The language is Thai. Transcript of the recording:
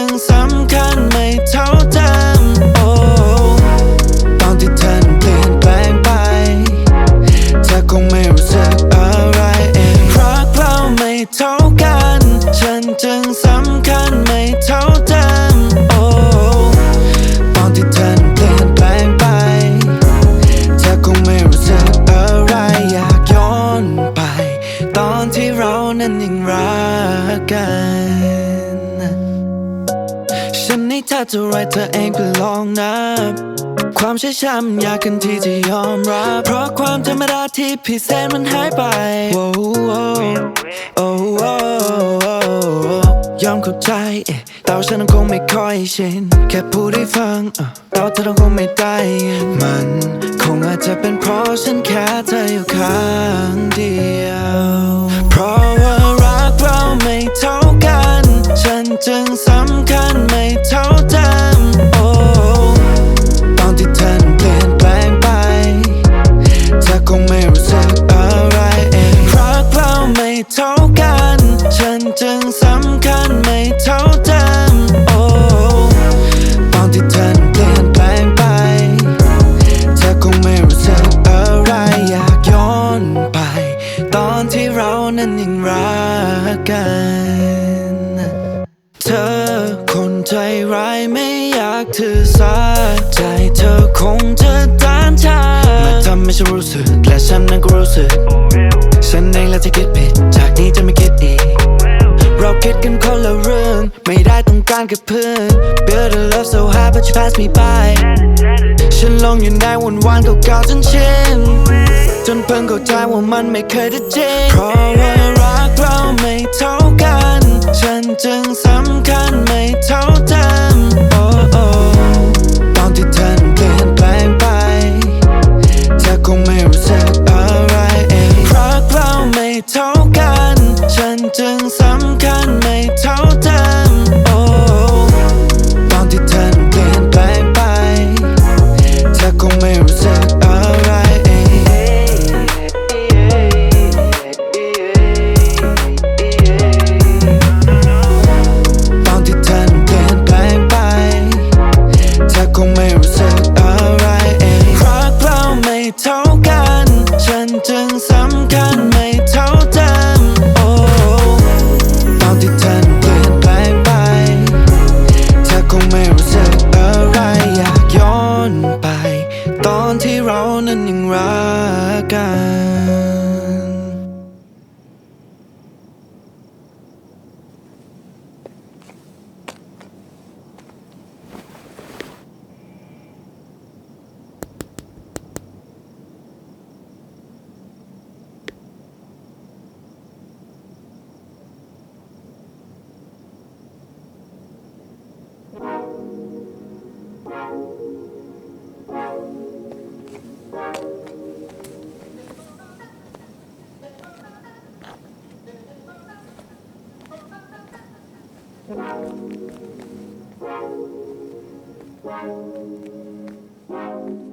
รื่องสำคัญไม่เท่าจำโอ้ตอนที่เธอเปลี่ยนแปลงไป เธอคงไม่รู้สึกอะไรเองพรากเราไม่เท่ากัน ฉันจึงสำคัญไม่เท่าจำโอ้ตอนที่เธอเปลี่ยนแปลงไป เธอคงไม่รู้สึกอะไรอยากย้อนไป ตอนที่เรานั้นยังรักกัน เท่าจะไรเธอเองก็ลองนับความใช่ช้ำยากกันที่จะยอมรับ เพราะความธรรมดาที่พิเศษมันหายไปโอ้โอ้ยอมเข้าใจเอ๊ะแต่าฉันคงไม่ค่อยชินแค่พูดให้ฟังอะแต่าเธอคงไม่ได้มันคงอาจจะเป็นเพราะฉันแค่เธออยู่ข้างเดียว เพราะว่า สำคัญไม่เท่าเดิมโอ้ตอนที่เธอนั้นเปลี่ยนแปลงไป เธอคงไม่รู้สึกอะไรอยากย้อนไป ตอนที่เรานั้นยังรักกัน เธอคนใจร้ายไม่อยากถือสาใจเธอคงจะต้านทานมาทำให้ฉันรู้สึกและฉันนั้นก็รู้สึก ฉันเองแหละที่คิดผิดจากนี้จะไม่คิดอีก เราคิดกันคนละเรื่อง ไม่ได้ต้องการกับเพื่อน Build a love so high but you pass me by ฉันลงอยู่ในวันวานเก่าๆจนชินจนเพิ่งเข้าใจว่ามันไม่เคยได้จริง เพราะว่ารักเราไม่เท่ากัน ฉันจึงสำคัญไม่เท่าเดิมโอ้โอ้ตอนที่เธอเปลี่ยนแปลงไป เธอคงไม่รู้สึกอะไรเองรักเราไม่เท่า ตอนที่เรานั้นยังรักกัน Thank you.